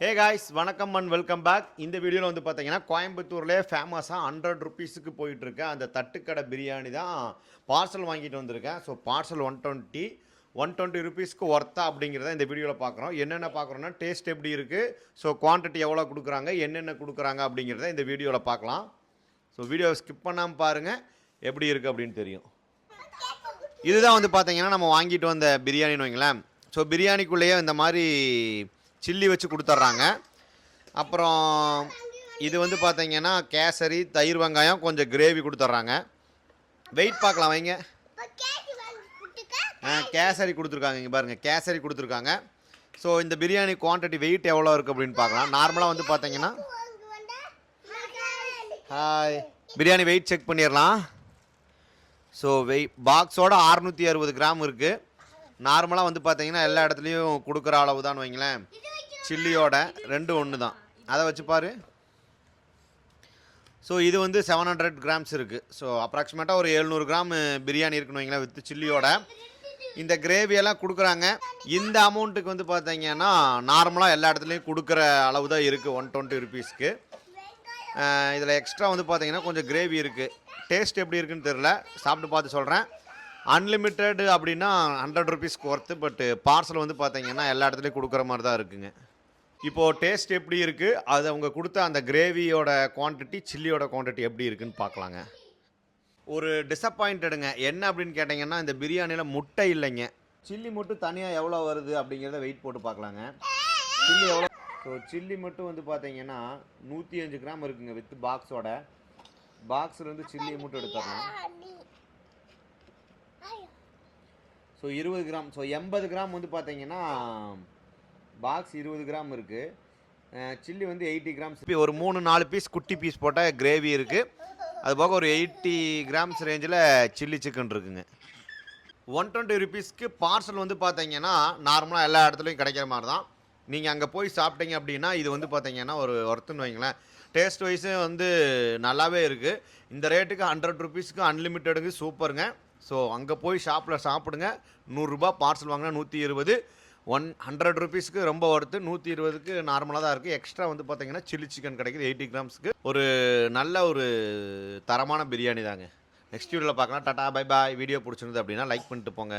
ஹே guys வணக்கம் and welcome back இந்த வீடியோவில் வந்து பார்த்தீங்கன்னா கோயம்புத்தூர்லேயே ஃபேமஸாக ஹண்ட்ரட் ருபீஸுக்கு போயிட்டுருக்க. அந்த தட்டுக்கடை பிரியாணி தான் பார்சல் வாங்கிட்டு வந்திருக்கேன். So parcel one twenty one twenty ருபீஸ்க்கு ஒர்த்தா அப்படிங்கிறத இந்த வீடியோவில் பார்க்குறோம் என்னென்ன பார்க்குறோன்னா டேஸ்ட் எப்படி இருக்குது ஸோ குவான்டிட்டி எவ்வளோ கொடுக்குறாங்க? என்னென்ன கொடுக்குறாங்க? அப்படிங்கிறத இந்த வீடியோவில் பார்க்கலாம் ஸோ வீடியோவை ஸ்கிப் பண்ணாமல் பாருங்கள் எப்படி இருக்குது அப்படின்னு தெரியும். இதுதான் வந்து பார்த்தீங்கன்னா நம்ம வாங்கிட்டு வந்த பிரியாணின்னு வைங்களேன். ஸோ பிரியாணிக்குள்ளேயே இந்த மாதிரி சில்லி வச்சு கொடுத்துட்றாங்க. அப்புறம் இது வந்து பார்த்தீங்கன்னா கேசரி தயிர் வெங்காயம் கொஞ்சம் கிரேவி கொடுத்துட்றாங்க. வெயிட் பார்க்கலாம் வைங்க. கேசரி கொடுத்துருக்காங்க இங்கே பாருங்கள் கேசரி கொடுத்துருக்காங்க. ஸோ இந்த பிரியாணி குவான்டிட்டி வெயிட் எவ்வளோ இருக்குது அப்படின்னு பார்க்கலாம். நார்மலாக வந்து பார்த்தீங்கன்னா ஹாய் பிரியாணி வெயிட் செக் பண்ணிடலாம். ஸோ வெய் பாக்ஸோட அறுநூற்றி அறுபது கிராம் இருக்குது நார்மலாக வந்து பார்த்தீங்கன்னா எல்லா இடத்துலையும் கொடுக்குற அளவு தான் வைங்களேன். சில்லியோட ரெண்டு ஒன்று தான் அதை வச்சு பாரு. ஸோ இது வந்து செவன் ஹண்ட்ரட் கிராம்ஸ் இருக்குது ஸோ அப்ராக்சிமேட்டாக ஒரு எழுநூறு கிராம் பிரியாணி இருக்குன்னு வைங்களேன் வித் சில்லியோட. இந்த கிரேவியெல்லாம் கொடுக்குறாங்க. இந்த அமௌண்ட்டுக்கு வந்து பார்த்தீங்கன்னா நார்மலாக எல்லா இடத்துலையும் கொடுக்குற அளவு தான் இருக்குது ஒன் டுவெண்ட்டி ருபீஸ்க்கு இதில் எக்ஸ்ட்ரா வந்து பார்த்தீங்கன்னா கொஞ்சம் கிரேவி இருக்குது டேஸ்ட் எப்படி இருக்குன்னு தெரில சாப்பிட்டு பார்த்து சொல்கிறேன் அன்லிமிட்டெடு அப்படின்னா ஹண்ட்ரட் ருபீஸ் ஒர்த்து பட்டு பார்சல் வந்து பார்த்தீங்கன்னா எல்லா இடத்துலையும் கொடுக்குற மாதிரி தான் இருக்குங்க. இப்போது டேஸ்ட் எப்படி இருக்குது அது அவங்க கொடுத்த அந்த கிரேவியோட குவான்டிட்டி சில்லியோட குவான்டிட்டி எப்படி இருக்குன்னு பார்க்கலாங்க ஒரு டிசப்பாயிண்டடுங்க என்ன அப்படின்னு கேட்டிங்கன்னா இந்த பிரியாணியில் முட்டை இல்லைங்க. சில்லி மட்டும் தனியாக எவ்வளோ வருது அப்படிங்கிறத வெயிட் போட்டு பார்க்கலாங்க சில்லி எவ்வளோ ஸோ சில்லி மட்டும் வந்து பார்த்தீங்கன்னா நூற்றி அஞ்சு கிராம் இருக்குங்க வித் பாக்ஸோட பாக்ஸ்லேருந்து சில்லியை மட்டும் எடுத்துடலாம். ஸோ இருபது கிராம். ஸோ எண்பது கிராம் வந்து பார்த்தீங்கன்னா பாக்ஸ் இருபது கிராம் இருக்குது சில்லி வந்து எயிட்டி கிராம்ஸ் இப்போ ஒரு மூணு நாலு பீஸ் குட்டி பீஸ் போட்டால் கிரேவி இருக்குது அது போக ஒரு எயிட்டி கிராம்ஸ் ரேஞ்சில் சில்லி சிக்கன் இருக்குங்க. ஒன் டுவெண்ட்டி ருபீஸ்க்கு பார்சல் வந்து பார்த்தீங்கன்னா நார்மலாக எல்லா இடத்துலையும் கிடைக்கிற மாதிரி தான் நீங்கள் அங்கே போய் சாப்பிட்டீங்க அப்படின்னா இது வந்து பார்த்தீங்கன்னா ஒரு ஒர்த்துன்னு வைங்களேன். டேஸ்ட் வைஸும் வந்து நல்லாவே இருக்குது இந்த ரேட்டுக்கு ஹண்ட்ரட் ருபீஸ்க்கு அன்லிமிட்டடுக்கு சூப்பருங்க ஸோ அங்கே போய் ஷாப்பில் சாப்பிடுங்க. நூறுரூபா பார்சல் வாங்கினா நூற்றி இருபது. ஒன் ஹண்ட்ரட் ருபீஸ்க்கு ரொம்ப ஒர்த்து நூற்றி இருபதுக்கு நார்மலாக தான் இருக்குது எக்ஸ்ட்ரா வந்து பார்த்தீங்கன்னா சில்லி சிக்கன் கிடைக்குது எயிட்டி கிராம்ஸ்க்கு ஒரு நல்ல ஒரு தரமான பிரியாணி தாங்க. நெக்ஸ்ட் வீடியோவில் பார்க்கலாம். டாடா பை பாய் வீடியோ பிடிச்சிருந்தது அப்படின்னா லைக் பண்ணிட்டு போங்க.